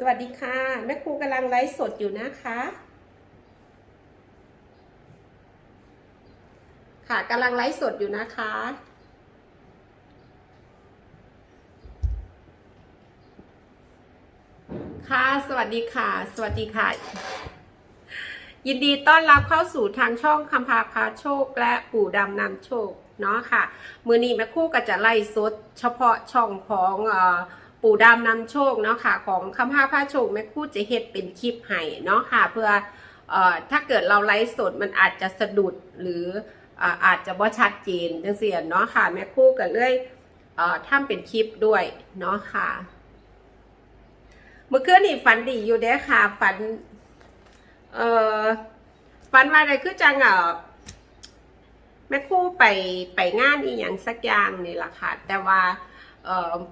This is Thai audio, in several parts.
สวัสดีค่ะ แม่ครูกำลังไลฟ์สดอยู่นะคะ ค่ะกำลังไลฟ์สดอยู่นะคะ ค่ะ สวัสดีค่ะ สวัสดีค่ะ ยินดีต้อนรับเข้าสู่ทางช่องคำพาพาโชคและปู่ดำนำโชคเนาะค่ะ มือนี้แม่ครูก็จะไล่สด เฉพาะช่องของเอ่อ ปู่ดำนำโชคเนาะค่ะของคำพาพาโชคแม่คู่จะเฮ็ดเป็นคลิปให้เนาะค่ะเพื่ออถ้าเกิดเราไลฟ์สดมันอาจจะสะดุดหรืออาจจะบ่ชัดเจนจังเสียเนาะค่ะแม่คู่ก็เลยเอ่อทำเป็นคลิปด้วยเนาะค่ะ เมื่อคืนนี่ฝันดีอยู่เด้ค่ะฝันเอ่อฝันว่าอะไรคือจังเอ่อแม่คู่ไปไปงานอีหยังสักอย่างนี่แหละค่ะ แต่ว่า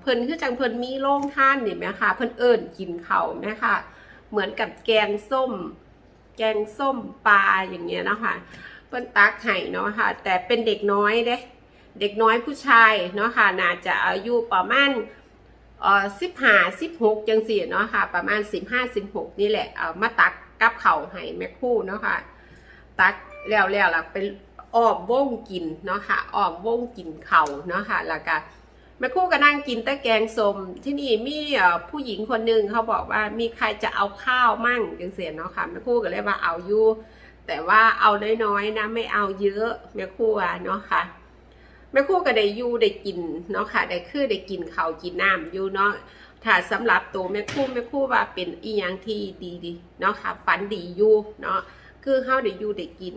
เพิ่นคือจังเพิ่นมีโรงท่านเนี่ยไหมคะเพิ่นเอิ้นกินเขาไหมคะเหมือนกับแกงส้ม แกงส้มปลาอย่างเงี้ยนะคะเพิ่นตักไห้เนาะค่ะ แต่เป็นเด็กน้อยเด้เด็กน้อยผู้ชายเนาะค่ะน่าจะอายุประมาณเอ่อสิบห้าสิบหกจังสี่เนาะค่ะ ประมาณสิบห้าสิบหกนี่แหละเอามาตักกับเข่าให้แม่คู่เนาะค่ะ ตักแล้วแล้วล่ะเป็นอ้อมวงกินเนาะค่ะอ้อมวงกินเข่าเนาะค่ะแล้วก็ แม่คู่ก็นั่งกินแต่แกงสมที่นี่มีผู้หญิงคนหนึ่งเขาบอกว่ามีใครจะเอาข้าวมั่งจังเสียเนาะค่ะแม่คู่ก็เลยว่าเอาอยู่แต่ว่าเอาน้อยๆนะไม่เอาเยอะแม่คู่ว่าเนาะค่ะแม่คู่ก็ได้อยู่ได้กินเนาะค่ะได้คือได้กินข้าวกินน้ำอยู่เนาะถ้าสำหรับตัวแม่คู่แม่คู่ว่าเป็นอีหยังที่ดีดีเนาะค่ะฝันดีอยู่เนาะคือเฮาได้อยู่ได้กิน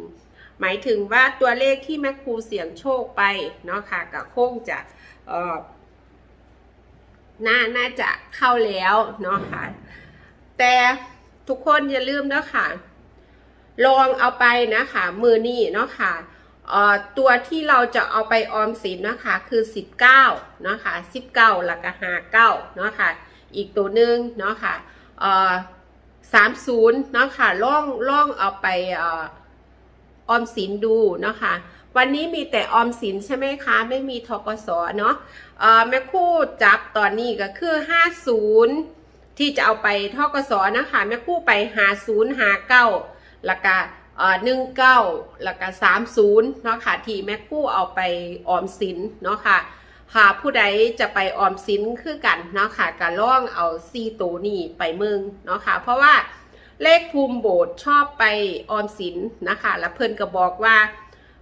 หมายถึงว่าตัวเลขที่แม่ครูเสี่ยงโชคไปเนาะค่ะก็คงจะ น่าน่าจะเข้าแล้วเนาะค่ะ แต่ทุกคนอย่าลืมเนาะค่ะ ลองเอาไปนะคะมือนี่เนาะค่ะเอ่อตัวที่เราจะเอาไปออมสินนะคะคือ 19นะคะ19แล้วก็59เนาะค่ะอีกตัวหนึ่งเนาะค่ะเอ่อ30เนาะค่ะล่องล่องเอาไปออออมสินดูเนาะค่ะ วันนี้มีแต่ออมสินใช่ไหมคะ ไม่มีทกสเนาะเอ่อแม่คู่จับตอนนี้ก็คือ 50 ที่จะเอาไปทกสนะคะแม่คู่ไป50 59แล้วก็หนึ่งเก้าแล้วก็สามศูนย์เนาะค่ะที่แม่กู้เอาไปออมสินเนาะค่ะหาผู้ใดจะไปออมสินคือกันเนาะค่ะก็ล่องเอาซีตัวนี้ไปเมืองเนาะค่ะเพราะว่าเลขภูมิโบสถ์ชอบไปออมสินนะคะ แล้วเพิ่นก็บอกว่า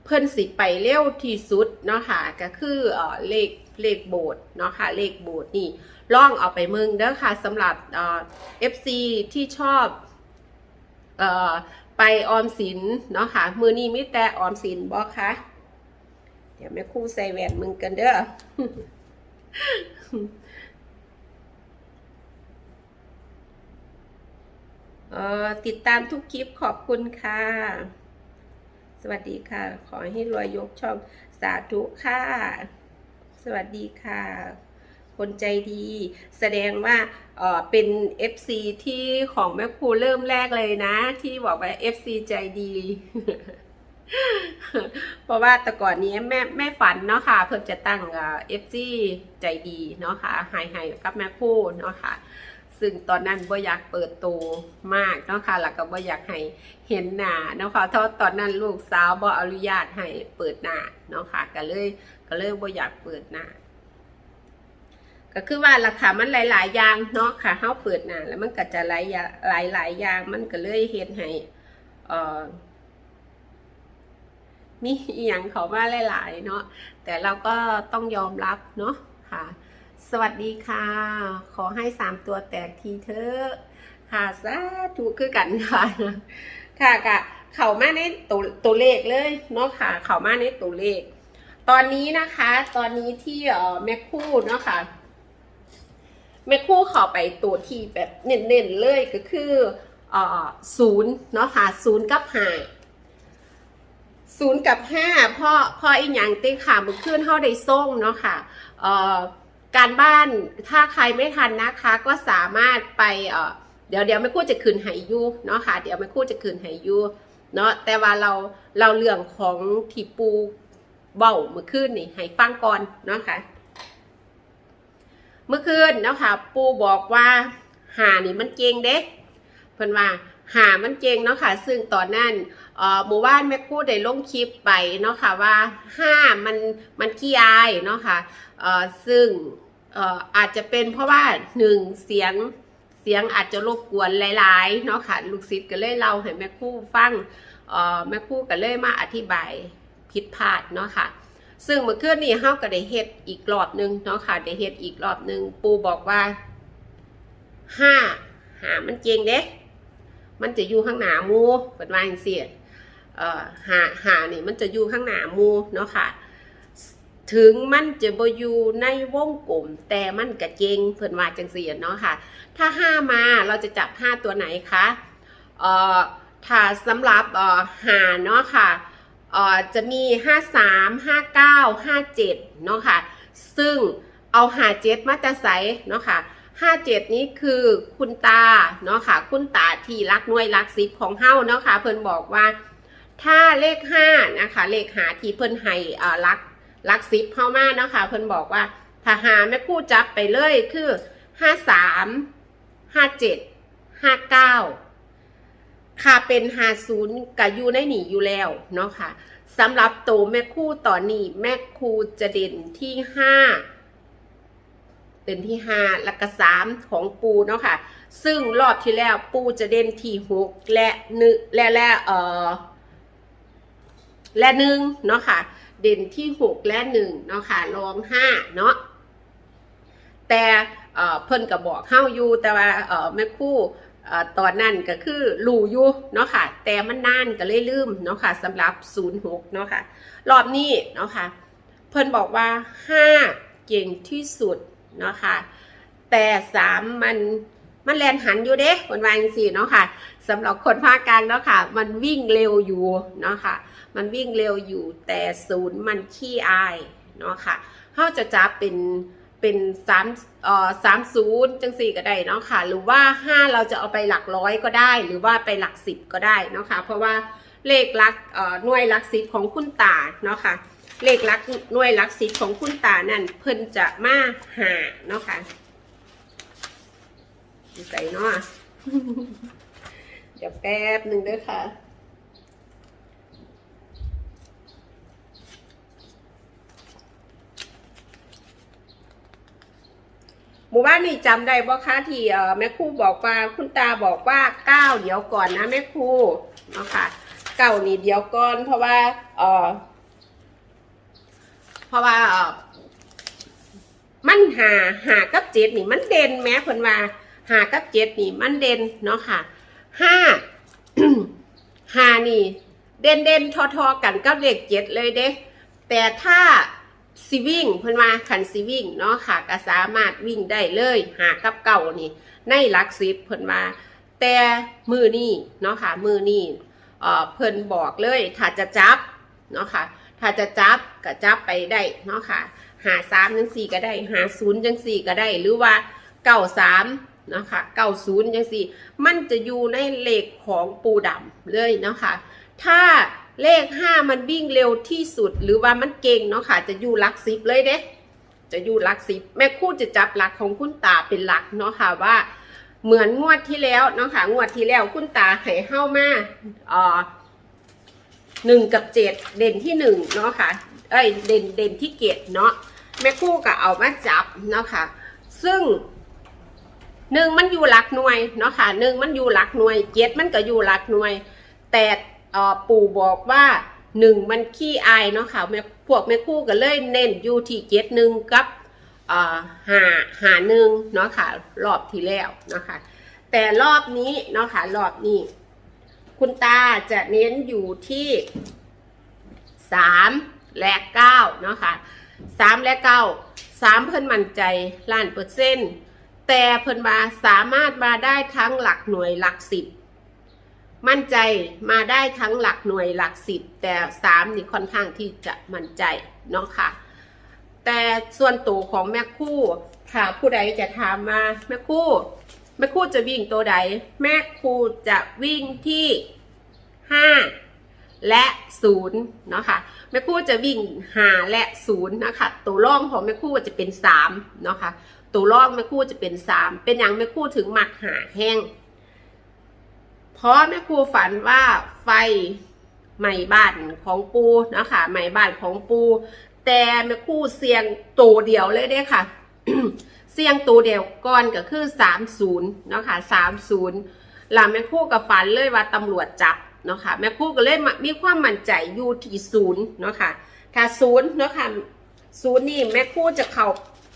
เพิ่นสิไปเร็วที่สุดเนาะค่ะก็คือเออเลขเลขโบสเนาะค่ะเลขโบสนี่ล่องเอาไปมืองเด้อค่ะสำหรับเอ่อ FC ที่ชอบเอ่อไปออมสินเนาะค่ะมือนี้มีแต่ออมสินบอกค่ะเดี๋ยวแม่คู่ใส่แหวนมึงกันเด้อติดตามทุกคลิปขอบคุณค่ะ สวัสดีค่ะ ขอให้รวยยกช่องสาธุค่ะ สวัสดีค่ะ คนใจดี แสดงว่าเออเป็น FC ที่ของแม่ครูเริ่มแรกเลยนะ ที่บอกว่า FC ใจดี เพราะว่าแต่ก่อนนี้แม่แม่ฝันเนาะค่ะ เพิ่งจะตั้งเอ่อ FC ใจดีเนาะค่ะหายหายกับแม่ครูเนาะค่ะ ซึ่งตอนนั้นบ่อยากเปิดตัวมากเนาะค่ะแล้วก็บ่อยากให้เห็นหน้าเนาะค่ะเพราะตอนนั้นลูกสาวบ่อนุญาตให้เปิดหน้าเนาะค่ะก็เลยก็เลยบ่อยากเปิดหน้าก็คือว่าราคามันหลาย ๆ อย่างเนาะค่ะเฮาเปิดหน้าแล้วมันก็จะหลายหลายหลายอย่างมันก็เลยเฮ็ดให้เอ่อมีอีหยังเขามาหลาย ๆ เนาะแต่เราก็ต้องยอมรับเนาะค่ะ สวัสดีค่ะ ขอให้สามตัวแตกทีเถอะค่ะสาธุคือกันค่ะ ค่ะกะเข้ามาในตัวตัวเลขเลยเนาะค่ะ เข้ามาในตัวเลข ตอนนี้นะคะ ตอนนี้ที่เอ่อแม่คู่เนาะค่ะแม่คู่ข้าไปตัวที่แบบเน้นๆเลยก็คือเอ่อศูนย์เนาะค่ะศูนย์กับห้าศูนย์กับห้าพ่อพ่ออีหยังติค่ะมื่อคืนเท่าได้ส่งเนาะค่ะเอ่อ การบ้านถ้าใครไม่ทันนะคะ ก็สามารถไปเออเดี๋ยวเดี๋ยวแม่คู่จะคืนใหายยูเนาะค่ะ เดี๋ยวแม่คู่จะคืนใหายยูเนาะแต่ว่าเราเราเรื่องของที่ปูเบาเมื่อคืนนี่ให้ฟังก่อนเนาะค่ะเมื่อคืนเนาะค่ะ ปูบอกว่าหานี่มันเก่งเด้เพิ่นว่าหามันเก่งเนาะค่ะ ซึ่งตอนนั้น เอ่อหมู่บ้านแม่คู่ได้ลงคลิปไปเนาะค่ะว่าห้ามันมันขี้อายเนาะค่ะเอ่อซึ่งเอ่ออาจจะเป็นเพราะว่าหนึ่งเสียงเสียงอาจจะรบกวนหลายๆเนาะค่ะลูกศิษย์ก็เลยเล่าให้แม่คู่ฟังเอ่อแม่คู่ก็เลยมาอธิบายผิดพลาดเนาะค่ะ ซึ่งเมื่อคืนนี้เฮาก็ได้เฮ็ดอีกรอบหนึงเนาะค่ะได้เฮ็ดอีกรอบหนึงปูบอกว่าห้าหามันเจงเด้ มันจะอยู่ข้างหน้ามูเปิดว่าจังซี่เอ่อ หาหานี่มันจะอยู่ข้างหน้ามูเนาะค่ะ ถึงมันจะบอยู่ในวงกลม แต่มันก็เจงเพิ่นว่าจังซี่เนาะค่ะ ถ้าห้ามาเราจะจับห้าตัวไหนคะเอ่อถ้าสำหรับเอ่อหาเนาะค่ะเอ่อจะมี53 59 57เก้าห้าเจ็ดเนาะค่ะ ซึ่งเอาหาเจ็ดมาจะใส่เนาะค่ะ57นี้คือคุณตาเนาะค่ะ คุณตาที่รักน่วยรักสิบของเฮาเนาะค่ะ เพิ่นบอกว่า ถ้าเลข5นะคะเลขหาที่เพิ่นให้อ่ารักรักสิบเฮามาเนาะค่ะเพิ่นบอกว่าถ้าหาแม่คู่จับไปเลยคือ53 57 59ค่ะเป็นหาศูนย์กับยูในหนีอยู่แล้วเนาะค่ะสำหรับโตวแม่คู่ต่อนนี้แม่คู่จะเด่นที่ห้าเป็นที่ห้าและก็สามของปูเนาะค่ะ ซึ่งรอบที่แล้วปูจะเด่นที่หกและนึและและเอ่อ และหนึ่งเนาะค่ะ เด่นที่หกและหนึ่งเนาะค่ะรองห้าเนาะแต่เพิ่นก็บบอกเข้าอยู่แต่ว่าแม่คู่ตอนนั้นก็คือรูอยู่เนาะค่ะ แต่มันนานก็เลยลืมเนาะค่ะสำหรับ 06 เนาะค่ะ รอบนี้เนาะค่ะ เพิ่นบอกว่า 5 เก่งที่สุดเนาะค่ะ แต่ 3 มัน มันแลนหันอยู่เด้คนวางสี่เนาะค่ะสำหรับคนภาคกลางเนาะค่ะ มันวิ่งเร็วอยู่เนาะค่ะ มันวิ่งเร็วอยู่แต่ศูนย์มันขี้อายเนาะค่ะเขาจะจับเป็นเป็นสามเอ่อสามศูนย์จังสี่ก็ได้เนาะค่ะ หรือว่าห้าเราจะเอาไปหลักร้อยก็ได้ หรือว่าไปหลักสิบก็ได้เนาะค่ะ เพราะว่าเลขลักเอ่อหน่วยหลักสิบของคุณตาเนาะค่ะ เลขลักหน่วยหลักสิบของคุณตานั่นเพิ่นจะมาหาเนาะค่ะ ใส่เนาะเดี๋ยวแป๊บหนึ่งเด้วยค่ะหมู่บ้านนี่จำได้บ่คะที่เอ่อแม่ครูบอกว่าคุณตาบอกว่าเก้าเดี๋ยวก่อนนะแม่ครูเนาะค่ะเก้านี่เดี๋ยวก่อน เพราะว่าเอ่อเพราะว่าเอ่อมันหาหากับเจ็ดนี่มันเด่นแม้เพิ่นว่า หากับเจ็ดนี่มันเด่นเนาะค่ะห้าหานี่ เด่นเด่นทอทอกันกับเลขเจ็ดเลยเด้แต่ถ้าซีวิ่งเพิ่นว่าขันซีวิ่งเนาะค่ะก็สามารถวิ่งได้เลยหากับเก่านี่ ในหลักสิบเพิ่นว่าแต่มือนี่เนาะค่ะมือนี่เอ่อเพิ่นบอกเลยถ้าจะจับเนาะค่ะถ้าจะจับก็จับไปได้เนาะค่ะหาสามจังสี่ก็ได้หาศูนย์จังสี่ก็ได้หรือว่าเก้าสาม นะคะเก้าศูนย์จังสี่มันจะอยู่ในเลขของปูดำเลยนะคะ ถ้าเลขห้ามันวิ่งเร็วที่สุด หรือว่ามันเก่งเนาะค่ะ จะอยู่หลักสิบเลยเด้จะอยู่หลักสิบแม่คู่จะจับหลักของคุณตาเป็นหลักเนาะค่ะว่า เหมือนงวดที่แล้วเนาะค่ะงวดที่แล้วคุณตาให้เข้ามาเอ่อหนึ่งกับเจ็ดเด่นที่หนึ่งเนาะค่ะเอ้ยเด่นเด่นที่เกตเนาะแม่คู่ก็เอามาจับเนาะค่ะ ซึ่ง หนึ่งมันอยู่หลักหน่วยเนาะค่ะหนึ่งมันอยู่หลักหน่วยเจ็ดมันก็อยู่หลักหน่วย แต่ปู่บอกว่าหนึ่งมันขี้อายเนาะค่ะแม่พวกแม่คู่ก็เลยเน้นอยู่ที่เจ็ดหนึ่งกับหาหาหนึ่งเนาะค่ะรอบที่แล้วเนาะค่ะแต่รอบนี้เนาะค่ะรอบนี้ คุณตาจะเน้นอยู่ที่สามและเก้าเนาะค่ะสามและเก้าสามเพิ่นมั่นใจล้านเปอร์เซ็นต์ แต่เพิ่นมาสามารถมาได้ทั้งหลักหน่วยหลักสิบมั่นใจมาได้ทั้งหลักหน่วยหลักสิบแต่สามนี่ค่อนข้างที่จะมั่นใจเนาะค่ะ แต่ส่วนตัวของแม่คู่ค่ะผู้ใดจะถามมาแม่คู่ แม่คู่จะวิ่งตัวใด แม่คู่จะวิ่งที่ห้า และศูนย์เนาะค่ะแม่คู่จะวิ่งหาและศูนย์นะคะตัวร่องของแม่คู่จะเป็นสามเนาะค่ะตัวร่องแม่คู่จะเป็นสามเป็นอย่างแม่คู่ถึงหมักหาแห้งเพราะแม่ครูฝันว่าไฟไหม้บ้านของปูนะคะไหม้บ้านของปู แต่แม่ครูเสียงตัวเดียวเลยเด้ค่ะ เสียงตัวเดียวก่อนก็คือสามศูนย์เนาะค่ะสามศูนย์หลังแม่ครูกับฝันเลยว่าตำรวจจับ เนาะค่ะแม่ครูก็เลยมีความมั่นใจอยู่ที่ศูนย์เนาะค่ะถ้าศูนย์เนาะค่ะศูนย์นี่แม่ครูจะเขา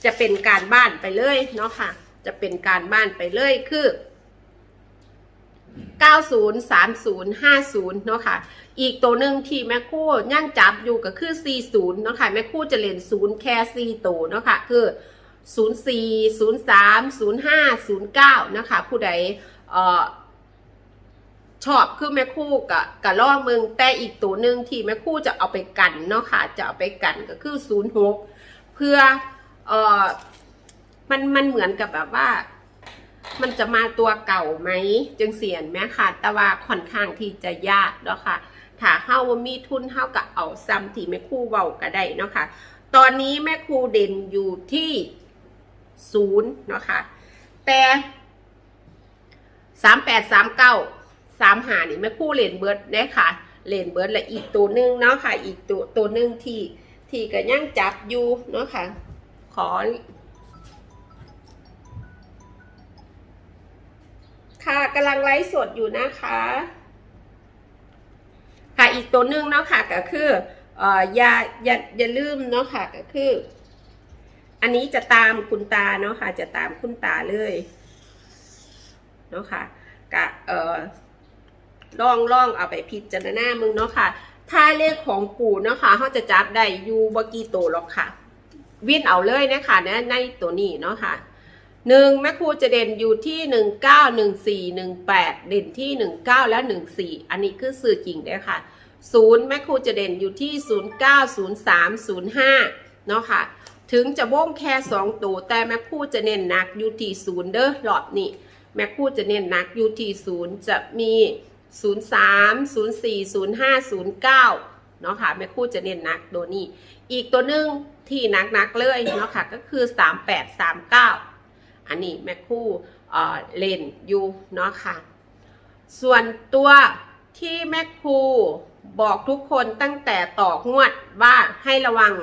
จะเป็นการบ้านไปเลยเนาะค่ะ จะเป็นการบ้านไปเลยคือ90 30 50เนาะค่ะ อีกตัวหนึ่งที่แม่ครู่ย่างจับอยู่ก็คือ 40เนาะค่ะ แม่ครู่จะเล่น0แค่4ตัวเนาะค่ะ คือ 04 03 05 09นะคะผู้ใดเอ่อ ชอบคือแม่คู่กับกับล่อมึงแต่อีกตัวหนึ่งที่แม่คู่จะเอาไปกันเนาะค่ะจะเอาไปกันก็คือ06เพื่อเออมันมันเหมือนกับแบบว่า มันจะมาตัวเก่าไหมจึงเสียนแม่ค่ะ แต่ว่าค่อนข้างที่จะยากเนาะค่ะถ้าเฮาว่ามีทุนเฮากับเอาซ้ำที่แม่ครูเว้าก็ได้เนาะค่ะตอนนี้แม่ครูเด่นอยู่ที่ศูนย์เนาะค่ะแต่สามแปดสามเก้า สามหานี่แม่ครูเลนเบิร์ดได้ค่ะเลนเบิร์ดและอีกตัวหนึ่งเนาะค่ะ อีกตัวตัวหนึ่งที่ที่ก็ยังจับอยู่เนาะค่ะ ขอ ค่ะกำลังไลฟ์สดอยู่นะคะ ค่ะอีกตัวหนึ่งเนาะค่ะก็คือเอ่ออย่าอย่าอย่าลืมเนาะค่ะก็คือ อันนี้จะตามคุณตาเนาะค่ะ จะตามคุณตาเลยเนาะค่ะกะเอ่อ ล่องล่องเอาไปพิจารณามึงเนาะค่ะ ถ้าเลขของปู่เนาะค่ะเขาจะจับได้อยู่บกี่ตัวหรอกค่ะ วิ่นเอาเลยนะคะในในตัวนี้เนาะค่ะหนึ่งแม่ครูจะเด่นอยู่ที่หนึ่งเก้าหนึ่งสี่หนึ่งแปดเด่นที่หนึ่งเก้าและหนึ่งสี่อันนี้คือสื่อจริงเด้ค่ะศูนย์แม่ครูจะเด่นอยู่ที่ศูนย์เก้าศูนย์สามศูนย์ห้าเนาะค่ะ ถึงจะว่องแค่สองตัวแต่แม่ครูจะเน้นหนักอยู่ที่ศูนย์เด้อหลอดนี่แม่ครูจะเน้นหนักอยู่ที่ศูนย์จะมี ศูนย์สามศูนย์สี่ศูนย์ห้าศูนย์เนาะค่ะแม่ครูจะเน้นนักตัวนี้ อีกตัวหนึ่งที่หนักเลยเนาะค่ะก็คือสามแปดสามเก้าอันนี้แม่คู่เอ่อเลนอยู่เนาะค่ะ ส่วนตัวที่แม่ครูบอกทุกคนตั้งแต่ต่องวดว่าให้ระวัง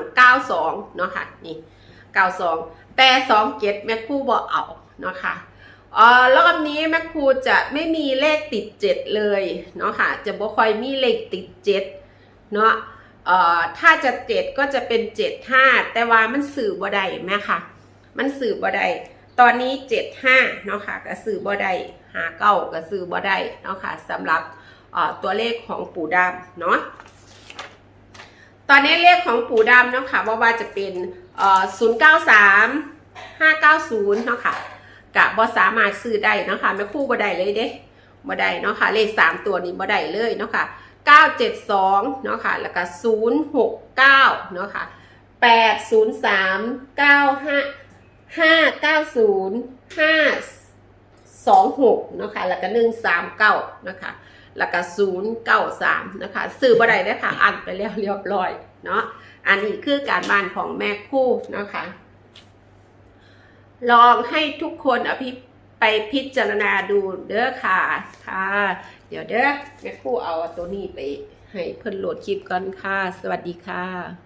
92 เนาะค่ะนี่ 92 แต่2เจ็ดแม่ครูบอกเอาเนาะค่ะ ออรอบนี้แม่ครูจะไม่มีเลขติด7เลยเนาะค่ะจะบ่ค่อยมีเลขติด7เนาะเอ่อถ้าจะ7ก็จะเป็น7 5แต่ว่ามันสื่อบ่ได้แม่ค่ะมันสื่อบ่ได้ตอนนี้75เนาะค่ะกระสือบ่ได้หาเก้ากระสือบ่ได้เนาะค่ะสำหรับตัวเลขของปู่ดำเนาะตอนนี้เลขของปู่ดำเนาะค่ะว่าว่าจะเป็นเอ่อ093 590เนาะค่ะ กะบ่สามารถซื้อได้นะคะไม่คู่บ่ได้เลยเด้บ่ได้เนาะค่ะเลข3ตัวนี้บ่ได้เลยเนาะค่ะ972เจ็ดสองเนาะค่ะแล้วก็069เก้าเนาะค่ะ803 95ห้าห้าเก้าศูนย์ห้าสองหกเนาะคะแล้วก็หนึ่งสามเก้านะคะแล้วก็ศูนย์เก้าสามนะคะสื่อบัไดได้ค่ะอ่านไปแล้วเรียบร้อยเนาะอันนี้คือการบ้านของแม่คู่นะคะ ลองให้ทุกคนอภิไปพิจารณาดูเด้อค่ะค่ะ เดี๋ยวเด้อแม่คู่เอาตัวนี้ไปให้เพิ่นโหลดคลิปก่อนค่ะ สวัสดีค่ะ